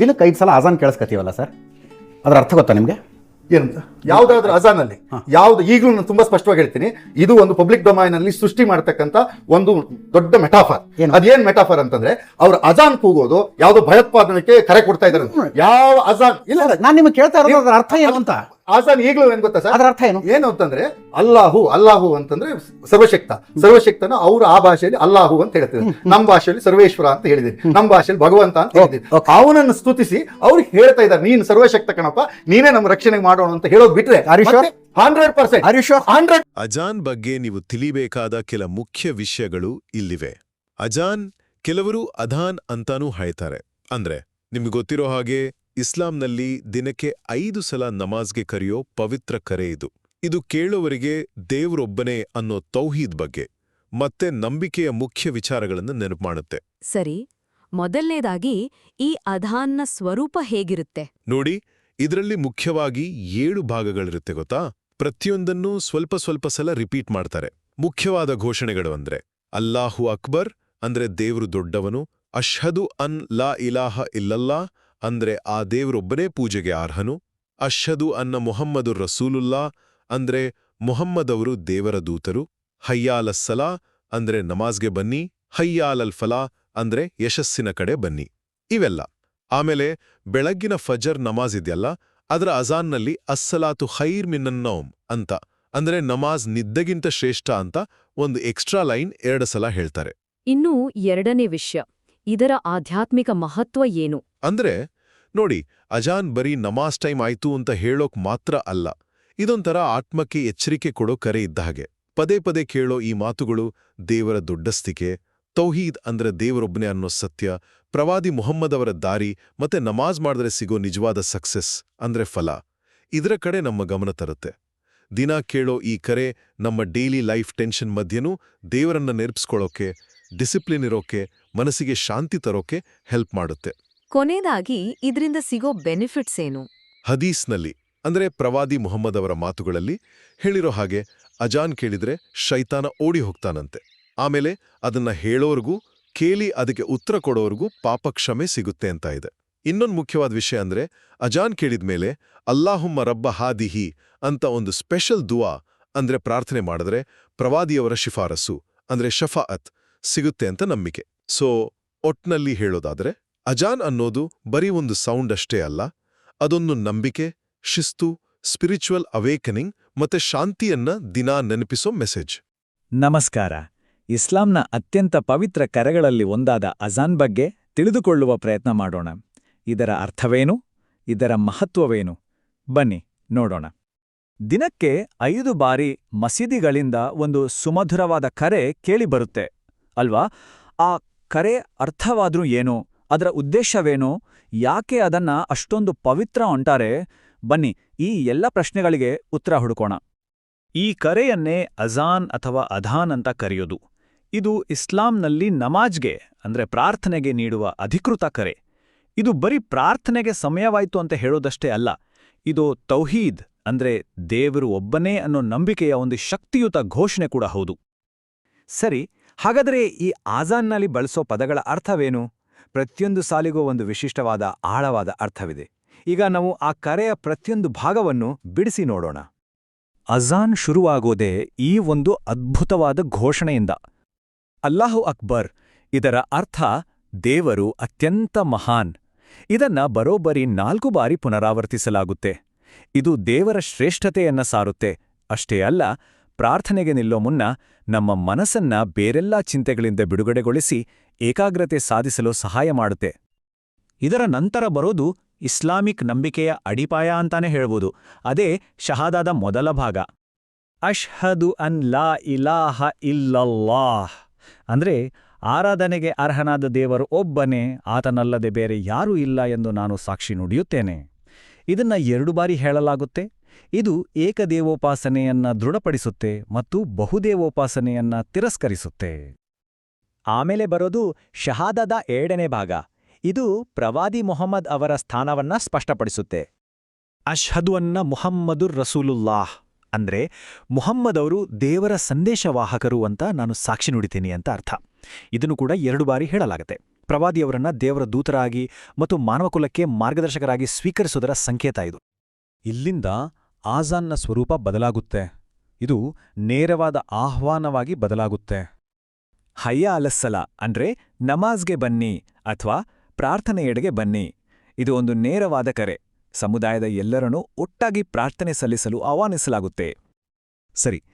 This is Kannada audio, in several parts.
ದಿನಕ್ಕೆ ಐದು ಸಲ ಅಜಾನ್ ಕೇಳಿಸ್ಕೊತೀವಲ್ಲ ಸರ್? ಅದರ ಅರ್ಥ ಗೊತ್ತಾ ನಿಮಗೆ? ಏನಂತ? ಯಾವ್ದಾದ್ರು ಅಜಾನಲ್ಲಿ. ಯಾವ್ದು ಈಗಲೂ ನಾನು ತುಂಬಾ ಸ್ಪಷ್ಟವಾಗಿ ಹೇಳ್ತೀನಿ. ಇದು ಒಂದು ಪಬ್ಲಿಕ್ ಡೊಮೈನ್ ಅಲ್ಲಿ ಸೃಷ್ಟಿ ಮಾಡತಕ್ಕಂತ ಒಂದು ದೊಡ್ಡ ಮೆಟಾಫರ್. ಏನು? ಅದೇನ್ ಮೆಟಾಫರ್ ಅಂತಂದ್ರೆ ಅವ್ರು ಅಜಾನ್ ಕೂಗೋದು ಯಾವ್ದೋ ಭಯೋತ್ಪಾದನೆಗೆ ಕರೆ ಕೊಡ್ತಾ ಇದಾರೆ ಅಂತ. ಯಾವ ಅಜಾನ್? ಇಲ್ಲ ನಾನು ನಿಮಗೆ ಕೇಳ್ತಾ ಇರೋದು ಅದರ ಅರ್ಥ ಏನು ಅಂತ? ಅಜಾನ್ ಈಗಲೂ ಏನ್ ಗೊತ್ತಾ ಸರ್? ಅದರ ಅರ್ಥ ಏನು? ಏನು ಅಂತಂದ್ರೆ ಅಲ್ಲಾಹು ಅಲ್ಲಾಹು ಅಂತಂದ್ರೆ ಸರ್ವಶಕ್ತ. ಸರ್ವಶಕ್ತನ ಅವರು ಆ ಭಾಷೆಯಲ್ಲಿ ಅಲ್ಲಾಹು ಅಂತ ಹೇಳ್ತಿದ್ರು ನಮ್ಮ ಭಾಷೆಯಲ್ಲಿ ಸರ್ವೇಶ್ವರ ಅಂತ ಹೇಳಿದೀನಿ ನಮ್ಮ ಭಾಷೆಯಲ್ಲಿ ಭಗವಂತ ಅಂತ ಹೇಳಿದೀನಿ ಅವನನ್ನು ಸ್ತುತಿಸಿ ಅವ್ರಿಗೆ ಹೇಳ್ತಾ ಇದ್ದಾರೆ ನೀನ್ ಸರ್ವಶಕ್ತ ಕಣಪ್ಪ ನೀನೇ ನಮ್ಮ ರಕ್ಷಣೆ ಮಾಡೋಣ ಅಂತ ಹೇಳೋದು ಬಿಟ್ರೆ? ಹಂಡ್ರೆಡ್ ಪರ್ಸೆಂಟ್ ಹಂಡ್ರೆಡ್ ಅಜಾನ್ ಬಗ್ಗೆ ನೀವು ತಿಳಿಬೇಕಾದ ಕೆಲ ಮುಖ್ಯ ವಿಷಯಗಳು ಇಲ್ಲಿವೆ. ಅಜಾನ್ ಕೆಲವರು ಅಧಾನ್ ಅಂತಾನೂ ಹೇಳ್ತಾರೆ ಅಂದ್ರೆ ನಿಮ್ಗೆ ಗೊತ್ತಿರೋ ಹಾಗೆ ಇಸ್ಲಾಂನಲ್ಲಿ ದಿನಕ್ಕೆ ಐದು ಸಲ ನಮಾಜ್ಗೆ ಕರೆಯೋ ಪವಿತ್ರ ಕರೆ ಇದು. ಇದು ಕೇಳೋವರಿಗೆ ದೇವ್ರೊಬ್ಬನೇ ಅನ್ನೋ ತೌಹೀದ್ ಬಗ್ಗೆ ಮತ್ತೆ ನಂಬಿಕೆಯ ಮುಖ್ಯ ವಿಚಾರಗಳನ್ನು ನೆನಪು ಮಾಡುತ್ತೆ. ಸರಿ ಮೊದಲನೇದಾಗಿ ಈ ಅಧಾನ್ನ ಸ್ವರೂಪ ಹೇಗಿರುತ್ತೆ? ನೋಡಿ ಇದರಲ್ಲಿ ಮುಖ್ಯವಾಗಿ ಏಳು ಭಾಗಗಳಿರುತ್ತೆ ಗೊತ್ತಾ? ಪ್ರತಿಯೊಂದನ್ನೂ ಸ್ವಲ್ಪ ಸ್ವಲ್ಪ ಸಲ ರಿಪೀಟ್ ಮಾಡ್ತಾರೆ. ಮುಖ್ಯವಾದ ಘೋಷಣೆಗಳು ಅಂದ್ರೆ ಅಲ್ಲಾಹು ಅಕ್ಬರ್ ಅಂದ್ರೆ ದೇವ್ರು ದೊಡ್ಡವನು ಅಶ್ಹದು ಅನ್ ಲಾ ಇಲಾಹ ಇಲ್ಲಲ್ಲಾ ಅಂದ್ರೆ ಆ ದೇವರೊಬ್ಬನೇ ಪೂಜೆಗೆ ಅರ್ಹನು, ಅಶ್ಹದು ಅನ್ನ ಮೊಹಮ್ಮದು ರಸೂಲುಲ್ಲಾ ಅಂದ್ರೆ ಮೊಹಮ್ಮದವರು ದೇವರ ದೂತರು ಹಯ್ಯಾಲಸ್ಸಲಾ ಅಂದ್ರೆ ನಮಾಜ್ಗೆ ಬನ್ನಿ ಹಯ್ಯಾಲಲ್ ಫಲಾ ಅಂದ್ರೆ ಯಶಸ್ಸಿನ ಕಡೆ ಬನ್ನಿ. ಇವೆಲ್ಲ. ಆಮೇಲೆ ಬೆಳಗ್ಗಿನ ಫಜರ್ ನಮಾಜ್ ಇದೆಯಲ್ಲ, ಅದರ ಅಜಾನ್ನಲ್ಲಿ ಅಸ್ಸಲಾತು ಖೈರ್ ಮಿನ್ನನ್ನೌಮ್ ಅಂತ, ಅಂದ್ರೆ ನಮಾಜ್ ನಿದ್ದಗಿಂತ ಶ್ರೇಷ್ಠ ಅಂತ ಒಂದು ಎಕ್ಸ್ಟ್ರಾ ಲೈನ್ ಎರಡು ಸಲ ಹೇಳ್ತಾರೆ. ಇನ್ನು ಎರಡನೇ ವಿಷಯ. ಇದರ ಆಧ್ಯಾತ್ಮಿಕ ಮಹತ್ವ ಏನು? ಅಂದ್ರೆ, ನೋಡಿ, ಅಜಾನ್ ಬರೀ ನಮಾಜ್ ಟೈಮ್ ಆಯ್ತು ಅಂತ ಹೇಳೋಕ್ ಮಾತ್ರ ಅಲ್ಲ, ಇದೊಂಥರ ಆತ್ಮಕ್ಕೆ ಎಚ್ಚರಿಕೆ ಕೊಡೋ ಕರೆ ಇದ್ದ ಹಾಗೆ. ಪದೇ ಪದೇ ಕೇಳೋ ಈ ಮಾತುಗಳು ದೇವರ ದೊಡ್ಡಸ್ತಿಕೆ, ತೌಹೀದ್ ಅಂದ್ರೆ ದೇವರೊಬ್ಬನೇ ಅನ್ನೋ ಸತ್ಯ, ಪ್ರವಾದಿ ಮೊಹಮ್ಮದ್ ಅವರ ದಾರಿ ಮತ್ತೆ ನಮಾಜ್ ಮಾಡಿದ್ರೆ ಸಿಗೋ ನಿಜವಾದ ಸಕ್ಸೆಸ್ ಅಂದ್ರೆ ಫಲ, ಇದರ ಕಡೆ ನಮ್ಮ ಗಮನ ತರುತ್ತೆ. ದಿನ ಕೇಳೋ ಈ ಕರೆ ನಮ್ಮ ಡೈಲಿ ಲೈಫ್ ಟೆನ್ಷನ್ ಮಧ್ಯನೂ ದೇವರನ್ನ ನೆನಪಿಸ್ಕೊಳ್ಳೋಕೆ ಡಿಸಿಪ್ಲಿನ್ ಇರೋಕೆ ಮನಸ್ಸಿಗೆ ಶಾಂತಿ ತರೋಕೆ ಹೆಲ್ಪ್ ಮಾಡುತ್ತೆ. ಕೊನೆಯದಾಗಿ ಇದರಿಂದ ಸಿಗೋ ಬೆನಿಫಿಟ್ಸ್ ಏನು? ಹದೀಸ್ನಲ್ಲಿ ಅಂದ್ರೆ ಪ್ರವಾದಿ ಮೊಹಮ್ಮದ್ ಅವರ ಮಾತುಗಳಲ್ಲಿ ಹೇಳಿರೋ ಹಾಗೆ ಅಜಾನ್ ಕೇಳಿದ್ರೆ ಶೈತಾನ ಓಡಿ ಹೋಗ್ತಾನಂತೆ. ಆಮೇಲೆ ಅದನ್ನ ಹೇಳೋರ್ಗೂ ಕೇಳಿ ಅದಕ್ಕೆ ಉತ್ತರ ಕೊಡೋರ್ಗೂ ಪಾಪಕ್ಷಮೆ ಸಿಗುತ್ತೆ ಅಂತ ಇದೆ. ಇನ್ನೊಂದು ಮುಖ್ಯವಾದ ವಿಷಯ ಅಂದ್ರೆ ಅಜಾನ್ ಕೇಳಿದ್ಮೇಲೆ ಅಲ್ಲಾಹುಮ್ಮ ರಬ್ಬ ಹಾದಿಹಿ ಅಂತ ಒಂದು ಸ್ಪೆಷಲ್ ದುವಾ ಅಂದ್ರೆ ಪ್ರಾರ್ಥನೆ ಮಾಡಿದ್ರೆ ಪ್ರವಾದಿಯವರ ಶಿಫಾರಸು ಅಂದ್ರೆ ಶಫಾಅತ್ ಸಿಗುತ್ತೆ ಅಂತ ನಂಬಿಕೆ. ಸೊ ಒಟ್ನಲ್ಲಿ ಹೇಳೋದಾದ್ರೆ, ಅಜಾನ್ ಅನ್ನೋದು ಬರೀ ಒಂದು ಸೌಂಡ್ ಅಷ್ಟೇ ಅಲ್ಲ, ಅದೊಂದು ನಂಬಿಕೆ, ಶಿಸ್ತು ಸ್ಪಿರಿಚುವಲ್ ಅವೇಕನಿಂಗ್ ಮತ್ತೆ ಶಾಂತಿಯನ್ನ ದಿನಾ ನೆನಪಿಸೋ ಮೆಸೇಜ್ ನಮಸ್ಕಾರ. ಇಸ್ಲಾಂನ ಅತ್ಯಂತ ಪವಿತ್ರ ಕರೆಗಳಲ್ಲಿ ಒಂದಾದ ಅಜಾನ್ ಬಗ್ಗೆ ತಿಳಿದುಕೊಳ್ಳುವ ಪ್ರಯತ್ನ ಮಾಡೋಣ. ಇದರ ಅರ್ಥವೇನು? ಇದರ ಮಹತ್ವವೇನು? ಬನ್ನಿ, ನೋಡೋಣ. ದಿನಕ್ಕೆ ಐದು ಬಾರಿ ಮಸೀದಿಗಳಿಂದ ಒಂದು ಸುಮಧುರವಾದ ಕರೆ ಕೇಳಿಬರುತ್ತೆ ಅಲ್ವಾ? ಆ ಕರೆ ಅರ್ಥವಾದ್ರೂ ಏನು, ಅದರ ಉದ್ದೇಶವೇನೋ, ಯಾಕೆ ಅದನ್ನ ಅಷ್ಟೊಂದು ಪವಿತ್ರ ಅಂತಾರೆ ಬನ್ನಿ, ಈ ಎಲ್ಲ ಪ್ರಶ್ನೆಗಳಿಗೆ ಉತ್ತರ ಹುಡುಕೋಣ. ಈ ಕರೆಯನ್ನೇ ಅಜಾನ್ ಅಥವಾ ಅಧಾನ್ ಅಂತ ಕರೆಯೋದು. ಇದು ಇಸ್ಲಾಂನಲ್ಲಿ ನಮಾಜ್ಗೆ, ಅಂದ್ರೆ ಪ್ರಾರ್ಥನೆಗೆ ನೀಡುವ ಅಧಿಕೃತ ಕರೆ. ಇದು ಬರೀ ಪ್ರಾರ್ಥನೆಗೆ ಸಮಯವಾಯ್ತು ಅಂತ ಹೇಳೋದಷ್ಟೇ ಅಲ್ಲ, ಇದು ತೌಹೀದ್, ಅಂದ್ರೆ ದೇವರು ಒಬ್ಬನೇ ಅನ್ನೋ ನಂಬಿಕೆಯ ಒಂದು ಶಕ್ತಿಯುತ ಘೋಷಣೆ ಕೂಡ ಹೌದು. ಸರಿ ಹಾಗಾದರೆ ಈ ಆಜಾನ್ನಲ್ಲಿ ಬಳಸೋ ಪದಗಳ ಅರ್ಥವೇನು? ಪ್ರತಿಯೊಂದು ಸಾಲಿಗೂ ಒಂದು ವಿಶಿಷ್ಟವಾದ ಆಳವಾದ ಅರ್ಥವಿದೆ. ಈಗ ನಾವು ಆ ಕರೆಯ ಪ್ರತಿಯೊಂದು ಭಾಗವನ್ನು ಬಿಡಿಸಿ ನೋಡೋಣ. ಅಜಾನ್ ಶುರುವಾಗೋದೇ ಈ ಒಂದು ಅದ್ಭುತವಾದ ಘೋಷಣೆಯಿಂದ. ಅಲ್ಲಾಹು ಅಕ್ಬರ್, ಇದರ ಅರ್ಥ ದೇವರು ಅತ್ಯಂತ ಮಹಾನ್. ಇದನ್ನ ಬರೋಬ್ಬರಿ ನಾಲ್ಕು ಬಾರಿ ಪುನರಾವರ್ತಿಸಲಾಗುತ್ತೆ. ಇದು ದೇವರ ಶ್ರೇಷ್ಠತೆಯನ್ನ ಸಾರುತ್ತೆ. ಅಷ್ಟೇ ಅಲ್ಲ ಪ್ರಾರ್ಥನೆಗೆ ನಿಲ್ಲೋ ಮುನ್ನ ನಮ್ಮ ಮನಸ್ಸನ್ನ ಬೇರೆಲ್ಲಾ ಚಿಂತೆಗಳಿಂದ ಬಿಡುಗಡೆಗೊಳಿಸಿ ಏಕಾಗ್ರತೆ ಸಾಧಿಸಲು ಸಹಾಯ ಮಾಡುತ್ತೆ. ಇದರ ನಂತರ ಬರೋದು ಇಸ್ಲಾಮಿಕ್ ನಂಬಿಕೆಯ ಅಡಿಪಾಯ ಅಂತಾನೆ ಹೇಳ್ಬೋದು. ಅದೇ ಶಹಾದಾದ ಮೊದಲ ಭಾಗ. ಅಷ್ಹದು ಅನ್ ಲಾ ಇಲಾಹ ಇಲ್ಲಲ್ಲಾಹ್. ಅಂದ್ರೆ ಆರಾಧನೆಗೆ ಅರ್ಹನಾದ ದೇವರು ಒಬ್ಬನೇ, ಆತನಲ್ಲದೆ ಬೇರೆ ಯಾರೂ ಇಲ್ಲ ಎಂದು ನಾನು ಸಾಕ್ಷಿ ನುಡಿಯುತ್ತೇನೆ. ಇದನ್ನ ಎರಡು ಬಾರಿ ಹೇಳಲಾಗುತ್ತೆ. ಇದು ಏಕದೇವೋಪಾಸನೆಯನ್ನ ದೃಢಪಡಿಸುತ್ತೆ ಮತ್ತು ಬಹುದೇವೋಪಾಸನೆಯನ್ನ ತಿರಸ್ಕರಿಸುತ್ತೆ. ಆಮೇಲೆ ಬರೋದು ಶಹಾದದ ಏಳನೇ ಭಾಗ. ಇದು ಪ್ರವಾದಿ ಮೊಹಮ್ಮದ್ ಅವರ ಸ್ಥಾನವನ್ನ ಸ್ಪಷ್ಟಪಡಿಸುತ್ತೆ. ಅಶ್ಹದು ಅನ್ನ ಮುಹಮ್ಮದುರ್ ರಸೂಲುಲ್ಲಾಹ್ ಅಂದ್ರೆ ಮುಹಮ್ಮದ್ ಅವರು ದೇವರ ಸಂದೇಶವಾಹಕರು ಅಂತ ನಾನು ಸಾಕ್ಷಿ ನುಡಿತೀನಿ ಅಂತ ಅರ್ಥ. ಇದನ್ನು ಕೂಡ ಎರಡು ಬಾರಿ ಹೇಳಲಾಗುತ್ತೆ. ಪ್ರವಾದಿಯವರನ್ನ ದೇವರ ದೂತರಾಗಿ ಮತ್ತು ಮಾನವಕುಲಕ್ಕೆ ಮಾರ್ಗದರ್ಶಕರಾಗಿ ಸ್ವೀಕರಿಸುವುದರ ಸಂಕೇತ ಇದು. ಇಲ್ಲಿಂದ ಆಜಾನ್ನ ಸ್ವರೂಪ ಬದಲಾಗುತ್ತೆ. ಇದು ನೇರವಾದ ಆಹ್ವಾನವಾಗಿ ಬದಲಾಗುತ್ತೆ. ಹಯ್ಯ ಅಲಸ್ಸಲ ಅಂದ್ರೆ ನಮಾಜ್ಗೆ ಬನ್ನಿ ಅಥವಾ ಪ್ರಾರ್ಥನೆಯೆಡೆಗೆ ಬನ್ನಿ. ಇದು ಒಂದು ನೇರವಾದ ಕರೆ. ಸಮುದಾಯದ ಎಲ್ಲರನ್ನೂ ಒಟ್ಟಾಗಿ ಪ್ರಾರ್ಥನೆ ಸಲ್ಲಿಸಲು ಆಹ್ವಾನಿಸಲಾಗುತ್ತೆ. ಸರಿ,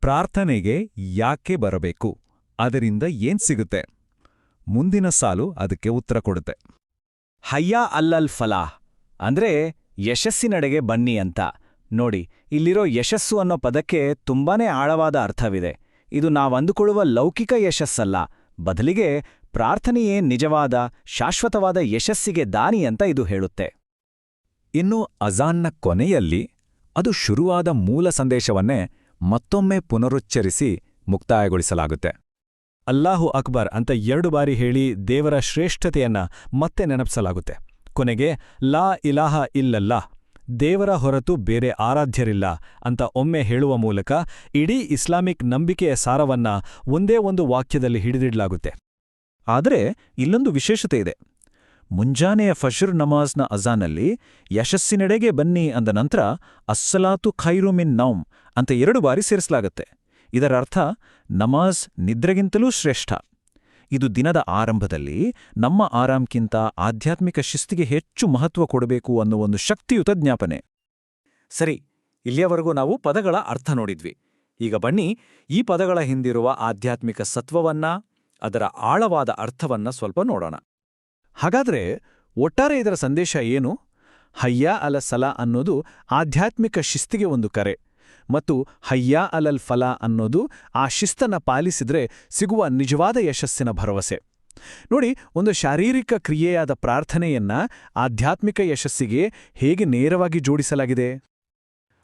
ಪ್ರಾರ್ಥನೆಗೆ ಯಾಕೆ ಬರಬೇಕು? ಅದರಿಂದ ಏನ್ ಸಿಗುತ್ತೆ? ಮುಂದಿನ ಸಾಲು ಅದಕ್ಕೆ ಉತ್ತರ ಕೊಡುತ್ತೆ. ಹಯ್ಯ ಅಲ್ಲಲ್ ಫಲಾಹ್ ಅಂದ್ರೆ ಯಶಸ್ಸಿನಡೆಗೆ ಬನ್ನಿ ಅಂತ. ನೋಡಿ, ಇಲ್ಲಿರೋ ಯಶಸ್ಸು ಅನ್ನೋ ಪದಕ್ಕೆ ತುಂಬಾನೇ ಆಳವಾದ ಅರ್ಥವಿದೆ. ಇದು ನಾವಂದುಕೊಳ್ಳುವ ಲೌಕಿಕ ಯಶಸ್ಸಲ್ಲ. ಬದಲಿಗೆ ಪ್ರಾರ್ಥನೆಯೇ ನಿಜವಾದ, ಶಾಶ್ವತವಾದ ಯಶಸ್ಸಿಗೆ ದಾನಿ ಅಂತ ಇದು ಹೇಳುತ್ತೆ. ಇನ್ನು ಅಜಾನ್ನ ಕೊನೆಯಲ್ಲಿ ಅದು ಶುರುವಾದ ಮೂಲ ಸಂದೇಶವನ್ನೇ ಮತ್ತೊಮ್ಮೆ ಪುನರುಚ್ಚರಿಸಿ ಮುಕ್ತಾಯಗೊಳಿಸಲಾಗುತ್ತೆ. ಅಲ್ಲಾಹು ಅಕ್ಬರ್ ಅಂತ ಎರಡು ಬಾರಿ ಹೇಳಿ ದೇವರ ಶ್ರೇಷ್ಠತೆಯನ್ನ ಮತ್ತೆ ನೆನಪಿಸಲಾಗುತ್ತೆ. ಕೊನೆಗೆ, ಲಾ ಇಲಾಹ ಇಲ್ಲಲ್ಲ. ದೇವರ ಹೊರತು ಬೇರೆ ಆರಾಧ್ಯರಿಲ್ಲ ಅಂತ ಒಮ್ಮೆ ಹೇಳುವ ಮೂಲಕ ಇಡೀ ಇಸ್ಲಾಮಿಕ್ ನಂಬಿಕೆಯ ಸಾರವನ್ನ ಒಂದೇ ಒಂದು ವಾಕ್ಯದಲ್ಲಿ ಹಿಡಿದಿಡಲಾಗುತ್ತೆ. ಆದರೆ ಇಲ್ಲೊಂದು ವಿಶೇಷತೆ ಇದೆ. ಮುಂಜಾನೆಯ ಫಶುರ್ ನಮಾಜ್ನ ಅಜಾನಲ್ಲಿ ಯಶಸ್ಸಿನೆಡೆಗೆ ಬನ್ನಿ ಅಂದ ನಂತರ ಅಸ್ಸಲಾತು ಖೈರು ಮಿನ್ ನೌಮ್ ಅಂತ ಎರಡು ಬಾರಿ ಸೇರಿಸಲಾಗತ್ತೆ. ಇದರ ಅರ್ಥ ನಮಾಜ್ ನಿದ್ರೆಗಿಂತಲೂ ಶ್ರೇಷ್ಠ. ಇದು ದಿನದ ಆರಂಭದಲ್ಲಿ ನಮ್ಮ ಆರಾಮ್ಕಿಂತ ಆಧ್ಯಾತ್ಮಿಕ ಶಿಸ್ತಿಗೆ ಹೆಚ್ಚು ಮಹತ್ವ ಕೊಡಬೇಕು ಅನ್ನೋ ಒಂದು ಶಕ್ತಿಯುತ ಜ್ಞಾಪನೆ. ಸರಿ, ಇಲ್ಲಿಯವರೆಗೂ ನಾವು ಪದಗಳ ಅರ್ಥ ನೋಡಿದ್ವಿ. ಈಗ ಬನ್ನಿ, ಈ ಪದಗಳ ಹಿಂದಿರುವ ಆಧ್ಯಾತ್ಮಿಕ ಸತ್ವವನ್ನ, ಅದರ ಆಳವಾದ ಅರ್ಥವನ್ನ ಸ್ವಲ್ಪ ನೋಡೋಣ. ಹಾಗಾದ್ರೆ ಒಟ್ಟಾರೆ ಇದರ ಸಂದೇಶ ಏನು? ಹಯ್ಯ ಅಲ ಸಲ ಅನ್ನೋದು ಆಧ್ಯಾತ್ಮಿಕ ಶಿಸ್ತಿಗೆ ಒಂದು ಕರೆ. ಮತ್ತು ಹಯ್ಯಾ ಅಲಲ್ ಫಲಾ ಅನ್ನೋದು ಆ ಶಿಸ್ತನ್ನ ಪಾಲಿಸಿದ್ರೆ ಸಿಗುವ ನಿಜವಾದ ಯಶಸ್ಸಿನ ಭರವಸೆ. ನೋಡಿ, ಒಂದು ಶಾರೀರಿಕ ಕ್ರಿಯೆಯಾದ ಪ್ರಾರ್ಥನೆಯನ್ನ ಆಧ್ಯಾತ್ಮಿಕ ಯಶಸ್ಸಿಗೆ ಹೇಗೆ ನೇರವಾಗಿ ಜೋಡಿಸಲಾಗಿದೆ?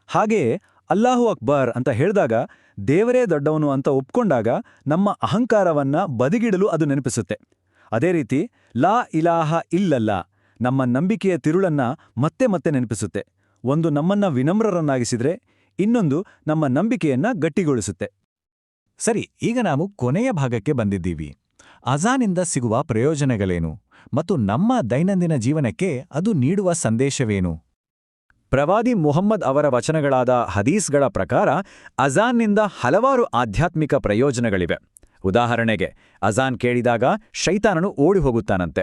ಹಾಗೆಯೇ ಅಲ್ಲಾಹು ಅಕ್ಬರ್ ಅಂತ ಹೇಳಿದಾಗ ದೇವರೇ ದೊಡ್ಡವನು ಅಂತ ಒಪ್ಕೊಂಡಾಗ ನಮ್ಮ ಅಹಂಕಾರವನ್ನ ಬದಿಗಿಡಲು ಅದು ನೆನಪಿಸುತ್ತೆ. ಅದೇ ರೀತಿ, ಲಾ ಇಲಾಹ ಇಲ್ಲಲ್ಲ ನಮ್ಮ ನಂಬಿಕೆಯ ತಿರುಳನ್ನ ಮತ್ತೆ ಮತ್ತೆ ನೆನಪಿಸುತ್ತೆ. ಒಂದು ನಮ್ಮನ್ನ ವಿನಮ್ರರನ್ನಾಗಿಸಿದ್ರೆ ಇನ್ನೊಂದು ನಮ್ಮ ನಂಬಿಕೆಯನ್ನ ಗಟ್ಟಿಗೊಳಿಸುತ್ತೆ. ಸರಿ, ಈಗ ನಾವು ಕೊನೆಯ ಭಾಗಕ್ಕೆ ಬಂದಿದ್ದೀವಿ. ಅಜಾನಿಂದ ಸಿಗುವ ಪ್ರಯೋಜನಗಳೇನು ಮತ್ತು ನಮ್ಮ ದೈನಂದಿನ ಜೀವನಕ್ಕೆ ಅದು ನೀಡುವ ಸಂದೇಶವೇನು? ಪ್ರವಾದಿ ಮುಹಮ್ಮದ್ ಅವರ ವಚನಗಳಾದ ಹದೀಸ್ಗಳ ಪ್ರಕಾರ, ಅಜಾನ್ನಿಂದ ಹಲವಾರು ಆಧ್ಯಾತ್ಮಿಕ ಪ್ರಯೋಜನಗಳಿವೆ. ಉದಾಹರಣೆಗೆ, ಅಜಾನ್ ಕೇಳಿದಾಗ ಶೈತಾನನು ಓಡಿ ಹೋಗುತ್ತಾನಂತೆ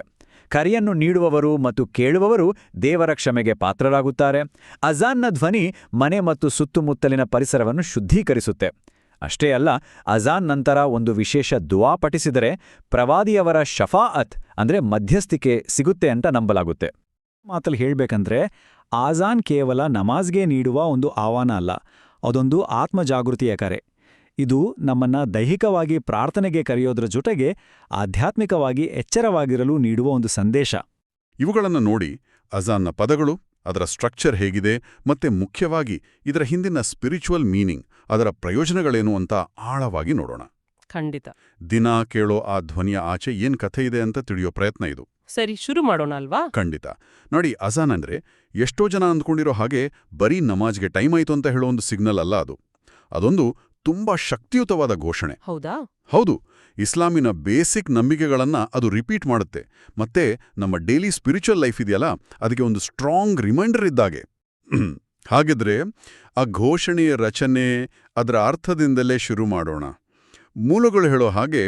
ಕರೆಯನ್ನು ನೀಡುವವರು ಮತ್ತು ಕೇಳುವವರು ದೇವರ ಕ್ಷಮೆಗೆ ಪಾತ್ರರಾಗುತ್ತಾರೆ. ಅಜಾನ್ನ ಧ್ವನಿ ಮನೆ ಮತ್ತು ಸುತ್ತಮುತ್ತಲಿನ ಪರಿಸರವನ್ನು ಶುದ್ಧೀಕರಿಸುತ್ತೆ. ಅಷ್ಟೇ ಅಲ್ಲ, ಅಜಾನ್ ನಂತರ ಒಂದು ವಿಶೇಷ ದುವಾ ಪಠಿಸಿದರೆ ಪ್ರವಾದಿಯವರ ಶಫಾಅತ್ ಅಂದ್ರೆ ಮಧ್ಯಸ್ಥಿಕೆ ಸಿಗುತ್ತೆ ಅಂತ ನಂಬಲಾಗುತ್ತೆ. ಮಾತಲ್ಲಿ ಹೇಳಬೇಕಂದ್ರೆ ಆಜಾನ್ ಕೇವಲ ನಮಾಜ್ಗೆ ನೀಡುವ ಒಂದು ಆಹ್ವಾನ ಅಲ್ಲ, ಅದೊಂದು ಆತ್ಮಜಾಗೃತಿಯ ಕರೆ. ಇದು ನಮ್ಮನ್ನ ದೈಹಿಕವಾಗಿ ಪ್ರಾರ್ಥನೆಗೆ ಕರೆಯೋದ್ರ ಜೊತೆಗೆ ಆಧ್ಯಾತ್ಮಿಕವಾಗಿ ಎಚ್ಚರವಾಗಿರಲು ನೀಡುವ ಒಂದು ಸಂದೇಶ. ಇವುಗಳನ್ನು ನೋಡಿ ಅಜಾನ್ನ ಪದಗಳು ಅದರ ಸ್ಟ್ರಕ್ಚರ್ ಹೇಗಿದೆ ಮತ್ತೆ ಮುಖ್ಯವಾಗಿ ಇದರ ಹಿಂದಿನ ಸ್ಪಿರಿಚುವಲ್ ಮೀನಿಂಗ್ ಅದರ ಪ್ರಯೋಜನಗಳೇನು ಅಂತ ಆಳವಾಗಿ ನೋಡೋಣ. ಖಂಡಿತ. ದಿನ ಕೇಳೋ ಆ ಧ್ವನಿಯ ಆಚೆ ಏನ್ ಕಥೆ ಇದೆ ಅಂತ ತಿಳಿಯೋ ಪ್ರಯತ್ನ ಇದು. ಸರಿ ಶುರು ಮಾಡೋಣ ಅಲ್ವಾ? ಖಂಡಿತ. ನೋಡಿ ಅಜಾನ್ ಅಂದ್ರೆ ಎಷ್ಟೋ ಜನ ಅಂದ್ಕೊಂಡಿರೋ ಹಾಗೆ ಬರೀ ನಮಾಜ್ಗೆ ಟೈಮ್ ಆಯ್ತು ಅಂತ ಹೇಳೋ ಒಂದು ಸಿಗ್ನಲ್ ಅಲ್ಲ ಅದು. ಅದೊಂದು ತುಂಬಾ ಶಕ್ತಿಯುತವಾದ ಘೋಷಣೆ. ಹೌದಾ? ಹೌದು. ಇಸ್ಲಾಮಿನ ಬೇಸಿಕ್ ನಂಬಿಕೆಗಳನ್ನ ಅದು ರಿಪೀಟ್ ಮಾಡುತ್ತೆ. ಮತ್ತೆ ನಮ್ಮ ಡೈಲಿ ಸ್ಪಿರಿಚುವಲ್ ಲೈಫ್ ಇದೆಯಲ್ಲ ಅದಕ್ಕೆ ಒಂದು ಸ್ಟ್ರಾಂಗ್ ರಿಮೈಂಡರ್ ಇದ್ದಾಗೆ. ಹಾಗಿದ್ರೆ ಆ ಘೋಷಣೆಯ ರಚನೆ ಅದರ ಅರ್ಥದಿಂದಲೇ ಶುರು ಮಾಡೋಣ. ಮೂಲಗಳು ಹೇಳೋ ಹಾಗೆ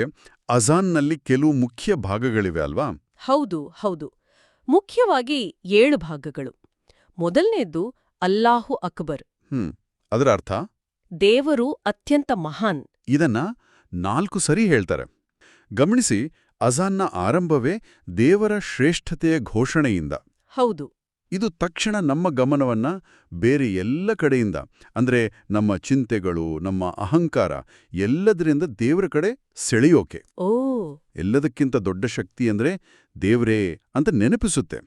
ಅಜಾನ್ನಲ್ಲಿ ಕೆಲವು ಮುಖ್ಯ ಭಾಗಗಳಿವೆ ಅಲ್ವಾ? ಹೌದು ಹೌದು. ಮುಖ್ಯವಾಗಿ ಏಳು ಭಾಗಗಳು. ಮೊದಲನೇದ್ದು ಅಲ್ಲಾಹು ಅಕ್ಬರ್. ಹ್ಮ್. ಅದರ ಅರ್ಥ? ದೇವರು ಅತ್ಯಂತ ಮಹಾನ್. ಇದನ್ನ ನಾಲ್ಕು ಸರಿ ಹೇಳ್ತಾರೆ. ಗಮನಿಸಿ ಅಜಾನ್ನ ಆರಂಭವೇ ದೇವರ ಶ್ರೇಷ್ಠತೆಯ ಘೋಷಣೆಯಿಂದ. ಹೌದು. ಇದು ತಕ್ಷಣ ನಮ್ಮ ಗಮನವನ್ನ ಬೇರೆ ಎಲ್ಲ ಕಡೆಯಿಂದ ಅಂದ್ರೆ ನಮ್ಮ ಚಿಂತೆಗಳು ನಮ್ಮ ಅಹಂಕಾರ ಎಲ್ಲದರಿಂದ ದೇವರ ಕಡೆ ಸೆಳೆಯೋಕೆ. ಓ. ಎಲ್ಲದಕ್ಕಿಂತ ದೊಡ್ಡ ಶಕ್ತಿ ಅಂದ್ರೆ ದೇವ್ರೇ ಅಂತ ನೆನಪಿಸುತ್ತೆ.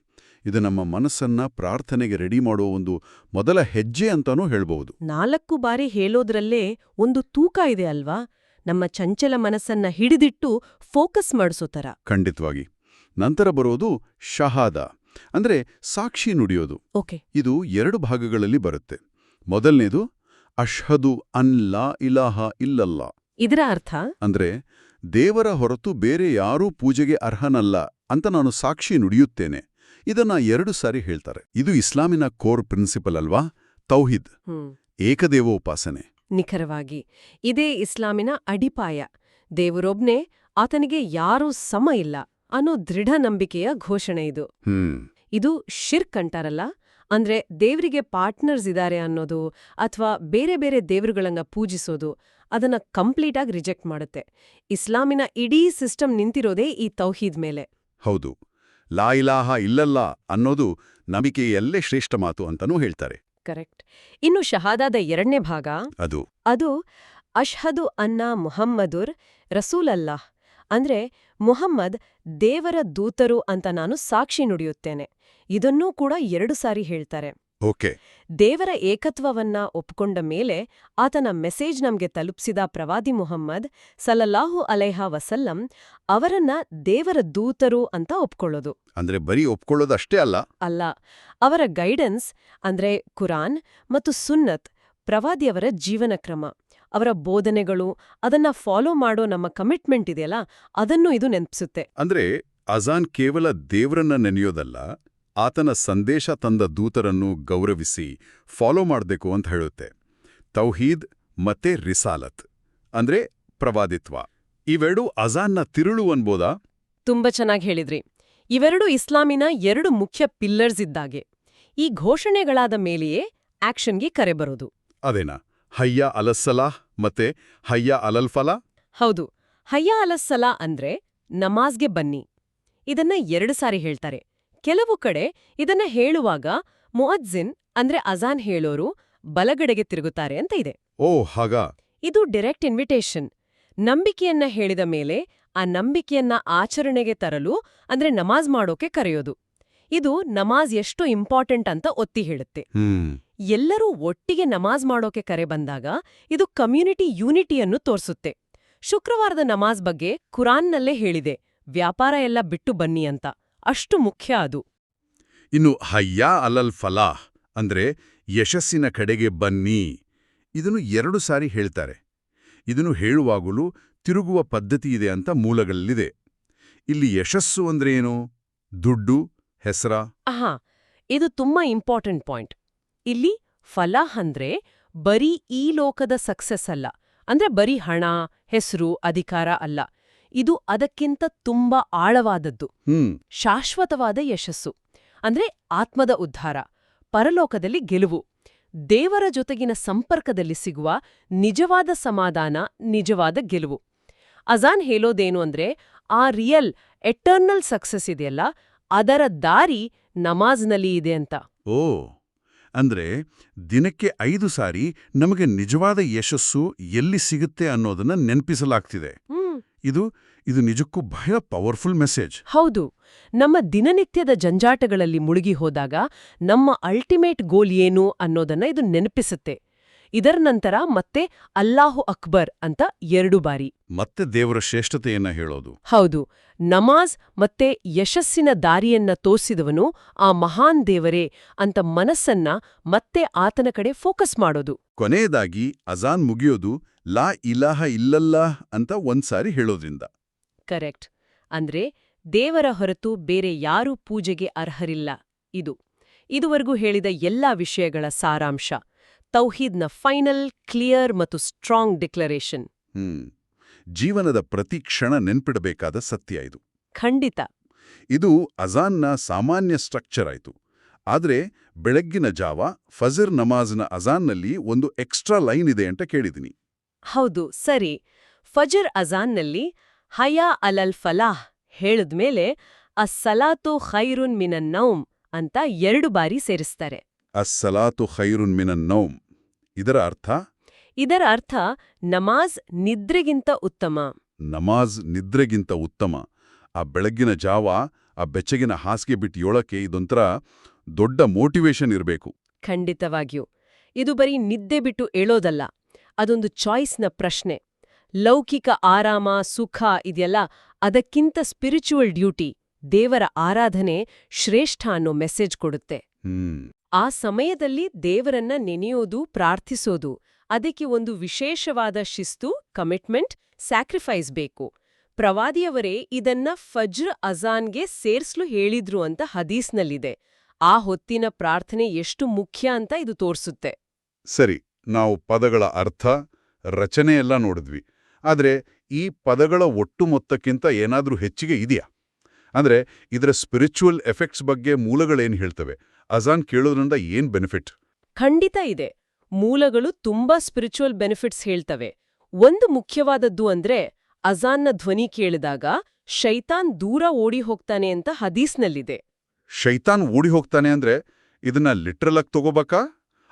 ಇದು ನಮ್ಮ ಮನಸ್ಸನ್ನ ಪ್ರಾರ್ಥನೆಗೆ ರೆಡಿ ಮಾಡೋ ಒಂದು ಮೊದಲ ಹೆಜ್ಜೆ ಅಂತಾನೂ ಹೇಳ್ಬಹುದು. ನಾಲ್ಕು ಬಾರಿ ಹೇಳೋದ್ರಲ್ಲೇ ಒಂದು ತೂಕ ಇದೆ ಅಲ್ವಾ? ನಮ್ಮ ಚಂಚಲ ಮನಸ್ಸನ್ನ ಹಿಡಿದಿಟ್ಟು ಫೋಕಸ್ ಮಾಡಿಸೋ ಥರ. ಖಂಡಿತವಾಗಿ. ನಂತರ ಬರೋದು ಶಹಾದ ಅಂದ್ರೆ ಸಾಕ್ಷಿ ನುಡಿಯೋದು. ಓಕೆ. ಇದು ಎರಡು ಭಾಗಗಳಲ್ಲಿ ಬರುತ್ತೆ. ಮೊದಲನೇದು ಅಷ್ಹದು ಅನ್ಲಾ ಇಲಾಹ ಇಲ್ಲಲ್ಲ. ಇದರ ಅರ್ಥ? ಅಂದ್ರೆ ದೇವರ ಹೊರತು ಬೇರೆ ಯಾರೂ ಪೂಜೆಗೆ ಅರ್ಹನಲ್ಲ ಅಂತ ನಾನು ಸಾಕ್ಷಿ ನುಡಿಯುತ್ತೇನೆ. ಇದನ್ನ ಎರಡು ಸಾರಿ ಹೇಳ್ತಾರೆ. ಇದು ಇಸ್ಲಾಮಿನ ಕೋರ್ ಪ್ರಿನ್ಸಿಪಲ್ ಅಲ್ವಾ? ತೌಹಿದ್. ಹ್ಮ್. ಏಕದೇವೋಪಾಸನೆ. ನಿಖರವಾಗಿ. ಇದೇ ಇಸ್ಲಾಮಿನ ಅಡಿಪಾಯ. ದೇವರೊಬ್ನೇ ಆತನಿಗೆ ಯಾರೂ ಸಮ ಇಲ್ಲ ಅನ್ನೋ ದೃಢ ನಂಬಿಕೆಯ ಘೋಷಣೆ ಇದು. ಇದು ಶಿರ್ಕ್ ಅಂತಾರಲ್ಲ ಅಂದ್ರೆ ದೇವರಿಗೆ ಪಾರ್ಟ್ನರ್ಸ್ ಇದ್ದಾರೆ ಅನ್ನೋದು ಅಥವಾ ಬೇರೆ ಬೇರೆ ದೇವರುಗಳನ್ನ ಪೂಜಿಸೋದು ಅದನ್ನ ಕಂಪ್ಲೀಟ್ ಆಗಿ ರಿಜೆಕ್ಟ್ ಮಾಡುತ್ತೆ. ಇಸ್ಲಾಮಿನ ಇಡೀ ಸಿಸ್ಟಮ್ ನಿಂತಿರೋದೇ ಈ ತೌಹೀದ್ ಮೇಲೆ. ಹೌದು. ಲಾ ಇಲಾಹ ಇಲ್ಲಲ್ಲ ಅನ್ನೋದು ನಂಬಿಕೆಯಲ್ಲೇ ಶ್ರೇಷ್ಠ ಮಾತು ಅಂತನೂ ಹೇಳ್ತಾರೆ. ಕರೆಕ್ಟ್. ಇನ್ನು ಶಹಾದಾದ ಎರಡನೇ ಭಾಗ ಅದು. ಅದು ಅಷ್ಹದು ಅನ್ನ ಮುಹಮ್ಮದುರ್ ರಸೂಲಲ್ಲಾಹ್. ಅಂದ್ರೆ ಮುಹಮ್ಮದ್ ದೇವರ ದೂತರು ಅಂತ ನಾನು ಸಾಕ್ಷಿ ನುಡಿಯುತ್ತೇನೆ. ಇದನ್ನೂ ಕೂಡ ಎರಡು ಸಾರಿ ಹೇಳ್ತಾರೆ. ಓಕೆ. ದೇವರ ಏಕತ್ವವನ್ನ ಒಪ್ಕೊಂಡ ಮೇಲೆ ಆತನ ಮೆಸೇಜ್ ನಮ್ಗೆ ತಲುಪಿಸಿದ ಪ್ರವಾದಿ ಮುಹಮ್ಮದ್ ಸಲಲ್ಲಾಹು ಅಲೈಹ ವಸಲ್ಲಂ ಅವರನ್ನ ದೇವರ ದೂತರು ಅಂತ ಒಪ್ಕೊಳ್ಳೋದು. ಅಂದ್ರೆ ಬರೀ ಒಪ್ಕೊಳ್ಳೋದಷ್ಟೇ ಅಲ್ಲ? ಅಲ್ಲ ಅವರ ಗೈಡೆನ್ಸ್ ಅಂದ್ರೆ ಕುರಾನ್ ಮತ್ತು ಸುನ್ನತ್ ಪ್ರವಾದಿಯವರ ಜೀವನ ಕ್ರಮ ಅವರ ಬೋಧನೆಗಳು ಅದನ್ನ ಫಾಲೋ ಮಾಡೋ ನಮ್ಮ ಕಮಿಟ್ಮೆಂಟ್ ಇದೆಯಲ್ಲ ಅದನ್ನು ಇದು ನೆನಪಿಸುತ್ತೆ. ಅಂದ್ರೆ ಅಜಾನ್ ಕೇವಲ ದೇವರನ್ನ ನೆನೆಯೋದಲ್ಲ ಆತನ ಸಂದೇಶ ತಂದ ದೂತರನ್ನು ಗೌರವಿಸಿ ಫಾಲೋ ಮಾಡಬೇಕು ಅಂತ ಹೇಳುತ್ತೆ. ತೌಹೀದ್ ಮತ್ತೆ ರಿಸಾಲತ್. ಅಂದ್ರೆ ಪ್ರವಾದಿತ್ವ. ಇವೆರಡೂ ಅಜಾನ್ನ ತಿರುಳು ಅನ್ಬೋದಾ? ತುಂಬಾ ಚೆನ್ನಾಗಿ ಹೇಳಿದ್ರಿ. ಇವೆರಡು ಇಸ್ಲಾಮಿನ ಎರಡು ಮುಖ್ಯ ಪಿಲ್ಲರ್ಸ್ ಇದ್ದಾಗೆ. ಈ ಘೋಷಣೆಗಳಾದ ಮೇಲೆಯೇ ಆಕ್ಷನ್ಗೆ ಕರೆ ಬರೋದು. ಅದೇನಾ? ಹಯ್ಯ ಅಲಸ್ಸಲಾಹ್ ಮತ್ತೆ ಹಯ್ಯ ಅಲಲ್ ಫಲಾ ಹೌದು. ಹಯ್ಯ ಅಲಸ್ಸಲಾ ಅಂದ್ರೆ ನಮಾಜ್ಗೆ ಬನ್ನಿ. ಇದನ್ನ ಎರಡು ಸಾರಿ ಹೇಳ್ತಾರೆ. ಕೆಲವು ಕಡೆ ಇದನ್ನ ಹೇಳುವಾಗ ಮುಅಜ್ಜಿನ್ ಅಂದ್ರೆ ಅಜಾನ್ ಹೇಳೋರು ಬಲಗಡೆಗೆ ತಿರುಗುತ್ತಾರೆ ಅಂತ ಇದೆ. ಓ ಹಾಗ. ಇದು ಡೈರೆಕ್ಟ್ ಇನ್ವಿಟೇಷನ್. ನಂಬಿಕೆಯನ್ನ ಹೇಳಿದ ಮೇಲೆ ಆ ನಂಬಿಕೆಯನ್ನ ಆಚರಣೆಗೆ ತರಲು ಅಂದ್ರೆ ನಮಾಜ್ ಮಾಡೋಕೆ ಕರೆಯೋದು. ಇದು ನಮಾಜ್ ಎಷ್ಟು ಇಂಪಾರ್ಟೆಂಟ್ ಅಂತ ಒತ್ತಿ ಹೇಳುತ್ತೆ. ಎಲ್ಲರೂ ಒಟ್ಟಿಗೆ ನಮಾಜ್ ಮಾಡೋಕೆ ಕರೆ ಬಂದಾಗ ಇದು ಕಮ್ಯುನಿಟಿ ಯೂನಿಟಿಯನ್ನು ತೋರಿಸುತ್ತೆ. ಶುಕ್ರವಾರದ ನಮಾಜ್ ಬಗ್ಗೆ ಕುರಾನ್ನಲ್ಲೇ ಹೇಳಿದೆ. ವ್ಯಾಪಾರ ಎಲ್ಲ ಬಿಟ್ಟು ಬನ್ನಿ ಅಂತ. ಅಷ್ಟು ಮುಖ್ಯ ಅದು. ಇನ್ನು ಹಯ್ಯಾ ಅಲಲ್ ಫಲಾಹ್ ಅಂದ್ರೆ ಯಶಸ್ಸಿನ ಕಡೆಗೆ ಬನ್ನಿ. ಇದನ್ನು ಎರಡು ಸಾರಿ ಹೇಳ್ತಾರೆ. ಇದನ್ನು ಹೇಳುವಾಗಲೂ ತಿರುಗುವ ಪದ್ಧತಿ ಇದೆ ಅಂತ ಮೂಲಗಳಲ್ಲಿದೆ. ಇಲ್ಲಿ ಯಶಸ್ಸು ಅಂದ್ರೆ ಏನು? ದುಡ್ಡು ಹೆಸರ? ಆಹಾ ಇದು ತುಂಬಾ ಇಂಪಾರ್ಟೆಂಟ್ ಪಾಯಿಂಟ್. ಇಲ್ಲಿ ಫಲಾಹ್ ಅಂದ್ರೆ ಬರೀ ಈ ಲೋಕದ ಸಕ್ಸಸ್ ಅಲ್ಲ. ಅಂದ್ರೆ ಬರೀ ಹಣ ಹೆಸರು ಅಧಿಕಾರ ಅಲ್ಲ. ಇದು ಅದಕ್ಕಿಂತ ತುಂಬಾ ಆಳವಾದದ್ದು. ಶಾಶ್ವತವಾದ ಯಶಸ್ಸು. ಅಂದ್ರೆ ಆತ್ಮದ ಉದ್ಧಾರ ಪರಲೋಕದಲ್ಲಿ ಗೆಲುವು. ದೇವರ ಜೊತೆಗಿನ ಸಂಪರ್ಕದಲ್ಲಿ ಸಿಗುವ ನಿಜವಾದ ಸಮಾಧಾನ ನಿಜವಾದ ಗೆಲುವು. ಅಜಾನ್ ಹೇಳೋದೇನು ಅಂದ್ರೆ ಆ ರಿಯಲ್ ಎಟರ್ನಲ್ ಸಕ್ಸಸ್ ಇದೆಯಲ್ಲ ಅದರ ದಾರಿ ನಮಾಜ್ನಲ್ಲಿ ಇದೆ ಅಂತ. ಓ ಅಂದ್ರೆ ದಿನಕ್ಕೆ ಐದು ಸಾರಿ ನಮಗೆ ನಿಜವಾದ ಯಶಸ್ಸು ಎಲ್ಲಿ ಸಿಗುತ್ತೆ ಅನ್ನೋದನ್ನ ನೆನಪಿಸಲಾಗ್ತಿದೆ. ಇದು ಇದು ನಿಜಕ್ಕೂ ಬಹಳ ಪವರ್ಫುಲ್ ಮೆಸೇಜ್ ಹೌದು. ನಮ್ಮ ದಿನನಿತ್ಯದ ಜಂಜಾಟಗಳಲ್ಲಿ ಮುಳುಗಿ ಹೋದಾಗ ನಮ್ಮ ಅಲ್ಟಿಮೇಟ್ ಗೋಲ್ ಏನು ಅನ್ನೋದನ್ನ ಇದು ನೆನಪಿಸುತ್ತೆ. ಇದರ ನಂತರ ಮತ್ತೆ ಅಲ್ಲಾಹು ಅಕ್ಬರ್ ಅಂತ ಎರಡು ಬಾರಿ. ಮತ್ತೆ ದೇವರ ಶ್ರೇಷ್ಠತೆಯನ್ನ ಹೇಳೋದು. ಹೌದು ನಮಾಜ್ ಮತ್ತೆ ಯಶಸ್ಸಿನ ದಾರಿಯನ್ನ ತೋರಿಸಿದವನು ಆ ಮಹಾನ್ ದೇವರೇ ಅಂತ ಮನಸ್ಸನ್ನ ಮತ್ತೆ ಆತನ ಕಡೆ ಫೋಕಸ್ ಮಾಡೋದು. ಕೊನೆಯದಾಗಿ ಅಜಾನ್ ಮುಗಿಯೋದು ಲಾ ಇಲಾಹ ಇಲ್ಲಲ್ಲಾಹ್ ಅಂತ ಒಂದ್ಸಾರಿ ಹೇಳೋದ್ರಿಂದ. ಕರೆಕ್ಟ್. ಅಂದ್ರೆ ದೇವರ ಹೊರತು ಬೇರೆ ಯಾರೂ ಪೂಜೆಗೆ ಅರ್ಹರಿಲ್ಲ. ಇದು. ಇದುವರೆಗೂ ಹೇಳಿದ ಎಲ್ಲಾ ವಿಷಯಗಳ ಸಾರಾಂಶ. ತೌಹೀದ್ನ ಫೈನಲ್ ಕ್ಲಿಯರ್ ಮತ್ತು ಸ್ಟ್ರಾಂಗ್ ಡಿಕ್ಲರೇಷನ್. ಹ್ಮ್. ಜೀವನದ ಪ್ರತಿ ಕ್ಷಣ ನೆನ್ಪಿಡಬೇಕಾದ ಸತ್ಯ ಇದು. ಖಂಡಿತ. ಇದು ಅಜಾನ್ನ ಸಾಮಾನ್ಯ ಸ್ಟ್ರಕ್ಚರ್ ಆಯಿತು. ಆದರೆ ಬೆಳಗ್ಗಿನ ಜಾವ ಫಜರ್ ನಮಾಜ್ನ ಅಜಾನ್ನಲ್ಲಿ ಒಂದು ಎಕ್ಸ್ಟ್ರಾ ಲೈನ್ ಇದೆ ಅಂತ ಕೇಳಿದ್ದೀನಿ. ಹೌದು ಸರಿ. ಫಜರ್ ಅಜಾನ್ನಲ್ಲಿ ಹಯಾ ಅಲಲ್ ಫಲಾಹ್ ಹೇಳಿದ್ಮೇಲೆ ಅಸ್ಸಲಾತು ಖೈರುನ್ ಮಿನನ್ ನೌಮ್ ಅಂತ ಎರಡು ಬಾರಿ ಸೇರಿಸ್ತಾರೆ. ಅಸ್ಸಲಾತು ಖೈರುನ್ ಮಿನನ್ ನೌಮ್. ಇದರ ಅರ್ಥ? ಇದರ ಅರ್ಥ ನಮಾಜ್ ನಿದ್ರೆಗಿಂತ ಉತ್ತಮ. ನಮಾಜ್ ನಿದ್ರೆಗಿಂತ ಉತ್ತಮ. ಆ ಬೆಳಗ್ಗಿನ ಜಾವ ಆ ಬೆಚ್ಚಗಿನ ಹಾಸಿಗೆ ಬಿಟ್ಟು ಏಳಕ್ಕೆ ಇದೊಂಥರ ದೊಡ್ಡ ಮೋಟಿವೇಶನ್ ಇರಬೇಕು. ಖಂಡಿತವಾಗಿಯೂ. ಇದು ಬರೀ ನಿದ್ದೆ ಬಿಟ್ಟು ಏಳೋದಲ್ಲ ಅದೊಂದು ಚಾಯ್ಸ್ನ ಪ್ರಶ್ನೆ. ಲೌಕಿಕ ಆರಾಮ ಸುಖ ಇದೆಯಲ್ಲ ಅದಕ್ಕಿಂತ ಸ್ಪಿರಿಚುವಲ್ ಡ್ಯೂಟಿ ದೇವರ ಆರಾಧನೆ ಶ್ರೇಷ್ಠ ಅನ್ನೋ ಮೆಸೇಜ್ ಕೊಡುತ್ತೆ. ಆ ಸಮಯದಲ್ಲಿ ದೇವರನ್ನ ನೆನೆಯೋದು, ಪ್ರಾರ್ಥಿಸೋದು, ಅದಕ್ಕೆ ಒಂದು ವಿಶೇಷವಾದ ಶಿಸ್ತು, ಕಮಿಟ್ಮೆಂಟ್, ಸ್ಯಾಕ್ರಿಫೈಸ್ ಬೇಕು. ಪ್ರವಾದಿಯವರೇ ಇದನ್ನ ಫಜ್ರ್ ಅಜಾನ್ಗೆ ಸೇರ್ಸ್ಲು ಹೇಳಿದ್ರು ಅಂತ ಹದೀಸ್ನಲ್ಲಿದೆ. ಆ ಹೊತ್ತಿನ ಪ್ರಾರ್ಥನೆ ಎಷ್ಟು ಮುಖ್ಯ ಅಂತ ಇದು ತೋರ್ಸುತ್ತೆ. ಸರಿ, ನಾವು ಪದಗಳ ಅರ್ಥ ರಚನೆ ಎಲ್ಲ ನೋಡಿದ್ವಿ. ಆದರೆ ಈ ಪದಗಳ ಒಟ್ಟು ಮೊತ್ತಕ್ಕಿಂತ ಏನಾದರೂ ಹೆಚ್ಚಿಗೆ ಇದೆಯಾ? ಅಂದ್ರೆ ಇದರ ಸ್ಪಿರಿಚುವಲ್ ಎಫೆಕ್ಟ್ಸ್ ಬಗ್ಗೆ ಮೂಲಗಳೇನು ಹೇಳ್ತವೆ? ಅಜಾನ್ ಕೇಳೋದ್ರಿಂದ ಏನ್ ಬೆನಿಫಿಟ್? ಖಂಡಿತ ಇದೆ. ಮೂಲಗಳು ತುಂಬಾ ಸ್ಪಿರಿಚುವಲ್ ಬೆನಿಫಿಟ್ಸ್ ಹೇಳ್ತವೆ. ಒಂದು ಮುಖ್ಯವಾದದ್ದು ಅಂದ್ರೆ ಅಜಾನ್ನ ಧ್ವನಿ ಕೇಳಿದಾಗ ಶೈತಾನ್ ದೂರ ಓಡಿ ಹೋಗ್ತಾನೆ ಅಂತ ಹದೀಸ್ನಲ್ಲಿದೆ. ಶೈತಾನ್ ಓಡಿ ಹೋಗ್ತಾನೆ ಅಂದ್ರೆ ಇದನ್ನ ಲಿಟ್ರಲ್ ಆಗಿ ತಗೋಬೇಕಾ?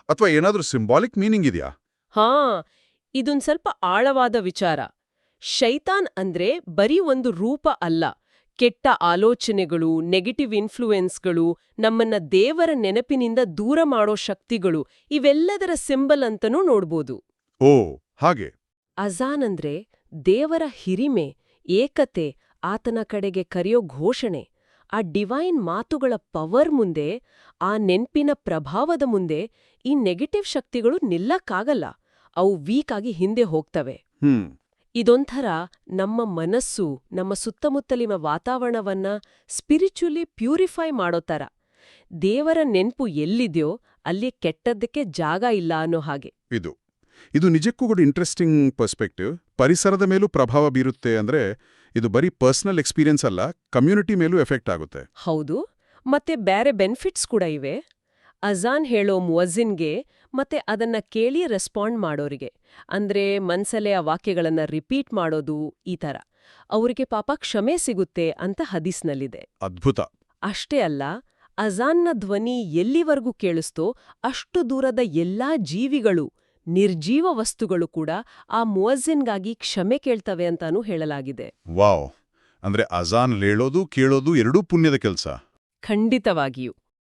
ಅಥವಾ ಏನಾದ್ರೂ ಸಿಂಬಾಲಿಕ್ ಮೀನಿಂಗ್ ಇದೆಯಾ? ಹಾ ಇದೊಂದ್ ಸ್ವಲ್ಪ ಆಳವಾದ ವಿಚಾರ. ಶೈತಾನ್ ಅಂದ್ರೆ ಬರೀ ಒಂದು ರೂಪ ಅಲ್ಲ ಕೆಟ್ಟ ಆಲೋಚನೆಗಳು ನೆಗೆಟಿವ್ ಇನ್ಫ್ಲೂಯೆನ್ಸ್ಗಳು ನಮ್ಮನ್ನ ದೇವರ ನೆನಪಿನಿಂದ ದೂರ ಮಾಡೋ ಶಕ್ತಿಗಳು ಇವೆಲ್ಲದರ ಸಿಂಬಲ್ ಅಂತನೂ ನೋಡ್ಬೋದು. ಓ ಹಾಗೆ. ಅಜಾನ್ ಅಂದ್ರೆ ದೇವರ ಹಿರಿಮೆ ಏಕತೆ ಆತನ ಕಡೆಗೆ ಕರೆಯೋ ಘೋಷಣೆ. ಆ ಡಿವೈನ್ ಮಾತುಗಳ ಪವರ್ ಮುಂದೆ ಆ ನೆನ್ಪಿನ ಪ್ರಭಾವದ ಮುಂದೆ ಈ ನೆಗೆಟಿವ್ ಶಕ್ತಿಗಳು ನಿಲ್ಲಕ್ಕಾಗಲ್ಲ. ಅವು ವೀಕ್ ಆಗಿ ಹಿಂದೆ ಹೋಗ್ತವೆ. ಹ್ಮ್. ಇದೊಂಥರ ನಮ್ಮ ಮನಸ್ಸು ನಮ್ಮ ಸುತ್ತಮುತ್ತಲಿನ ವಾತಾವರಣವನ್ನ ಸ್ಪಿರಿಚುಲಿ ಪ್ಯೂರಿಫೈ ಮಾಡೋ ಥರ. ದೇವರ ನೆನ್ಪು ಎಲ್ಲಿದೆಯೋ ಅಲ್ಲಿ ಕೆಟ್ಟದ್ದಕ್ಕೆ ಜಾಗ ಇಲ್ಲ ಅನ್ನೋ ಹಾಗೆ. ಇದು. ಇದು ನಿಜಕ್ಕೂ ಕೂಡ ಇಂಟ್ರೆಸ್ಟಿಂಗ್ ಪರ್ಸ್ಪೆಕ್ಟಿವ್ ಪರಿಸರದ ಮೇಲೂ ಪ್ರಭಾವ ಬೀರುತ್ತೆ ಅಂದ್ರೆ ಇದು ಬರೀ ಪರ್ಸನಲ್ ಎಕ್ಸ್ಪೀರಿಯನ್ಸ್ ಅಲ್ಲ ಕಮ್ಯುನಿಟಿ ಮೇಲೂ ಎಫೆಕ್ಟ್ ಆಗುತ್ತೆ. ಹೌದು. ಮತ್ತೆ ಬೇರೆ ಬೆನಿಫಿಟ್ಸ್ ಕೂಡ ಇವೆ. ಅಜಾನ್ ಹೇಳೋ ಮುವಜ್ಜಿನ್ಗೆ ಮತ್ತೆ ಅದನ್ನ ಕೇಳಿ ರೆಸ್ಪಾಂಡ್ ಮಾಡೋರಿಗೆ. ಅಂದ್ರೆ ಮನ್ಸಲ್ಲೇ ಆ ವಾಕ್ಯಗಳನ್ನು ರಿಪೀಟ್ ಮಾಡೋದು ಈ ಥರ. ಅವರಿಗೆ ಪಾಪ ಕ್ಷಮೆ ಸಿಗುತ್ತೆ ಅಂತ ಹದೀಸ್ನಲ್ಲಿದೆ. ಅದ್ಭುತ. ಅಷ್ಟೇ ಅಲ್ಲ ಅಜಾನ್ನ ಧ್ವನಿ ಎಲ್ಲಿವರೆಗೂ ಕೇಳಿಸ್ತೋ ಅಷ್ಟು ದೂರದ ಎಲ್ಲಾ ಜೀವಿಗಳು ನಿರ್ಜೀವ ವಸ್ತುಗಳು ಕೂಡ ಆ ಮುವಜ್ಜಿನ್ಗಾಗಿ ಕ್ಷಮೆ ಕೇಳ್ತವೆ ಅಂತಾನೂ ಹೇಳಲಾಗಿದೆ. ವಾವ್! ಅಂದ್ರೆ ಅಜಾನ್ ಲೇಳೋದು ಕೇಳೋದು ಎರಡೂ ಪುಣ್ಯದ ಕೆಲಸ. ಖಂಡಿತವಾಗಿಯೂ.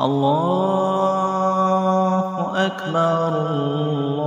الله أكبر الله